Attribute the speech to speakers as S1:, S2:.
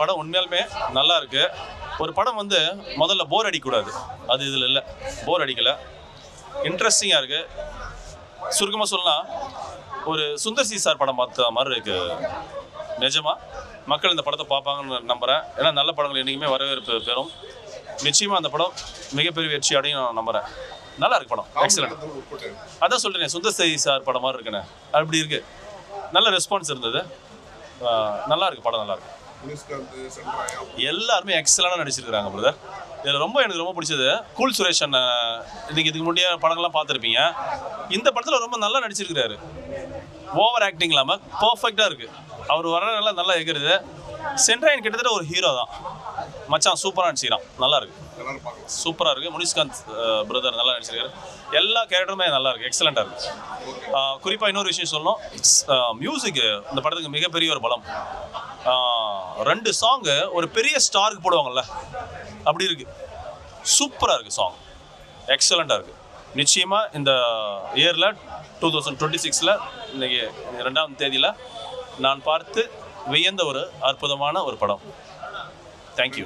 S1: படம் உண்மையாலுமே நல்லா இருக்கு. ஒரு படம் வந்து முதல்ல போர் அடிக்கக்கூடாது. அது இதில் இல்லை. போர் அடிக்கலை. இன்ட்ரெஸ்டிங்காக இருக்கு. சுருக்கமாக சொல்லலாம் ஒரு சுந்தர் சி சார் படம் பார்த்த மாதிரி இருக்கு. நிஜமாக மக்கள் இந்த படத்தை பார்ப்பாங்கன்னு நம்புகிறேன் ஏன்னா நல்ல படங்கள் என்றைக்குமே வரவேற்பு பெறும். நிச்சயமாக அந்த படம் மிகப்பெரிய வெற்றி அடையும் நான் நம்புகிறேன் நல்லா இருக்கு படம். எக்ஸலண்ட் அதான் சொல்கிறேன் சுந்தர் சி சார் படம் மாதிரி இருக்குண்ணே அப்படி இருக்கு. நல்ல ரெஸ்பான்ஸ் இருந்தது. நல்லா இருக்கு. படம் நல்லா இருக்கு. எல்லாருமே எக்ஸலண்டாக நடிச்சிருக்காங்க பிரதர் இதில் ரொம்ப எனக்கு ரொம்ப பிடிச்சது கூல் சுரேஷ் அண்ணன் நீங்கள் இதுக்கு முன்னாடியே படங்கள்லாம் பார்த்துருப்பீங்க. இந்த படத்தில் ரொம்ப நல்லா நடிச்சிருக்கிறாரு. ஓவர் ஆக்டிங் இல்லாமல் பர்ஃபெக்டாக இருக்குது அவர் வர்றதுனால நல்லா எகிறது சென்ட்ராயன் கிட்டத்தட்ட ஒரு ஹீரோ தான். மச்சான் சூப்பராக நடிச்சிக்கிறான். நல்லா இருக்கு. சூப்பராக இருக்குது முனிஷ்காந்த் பிரதர் நல்லா நடிச்சிருக்காரு. எல்லா கேரக்டருமே நல்லா இருக்கு. எக்ஸலண்ட்டாக இருக்குது குறிப்பாக இன்னொரு விஷயம் சொல்லணும். மியூசிக் இந்த படத்துக்கு மிகப்பெரிய ஒரு பலம். ரெண்டு சாங்கு ஒரு பெரிய ஸ்டாருக்கு போடுவாங்கல்ல அப்படி இருக்கு. சூப்பராக இருக்குது சாங் எக்ஸலண்ட்டாக இருக்குது நிச்சயமாக இந்த இயரில் டூ தௌசண்ட் டுவெண்ட்டி சிக்ஸில் இன்றைக்கி ரெண்டாம் தேதியில் நான் பார்த்து வியந்த ஒரு அற்புதமான ஒரு படம். தேங்க்யூ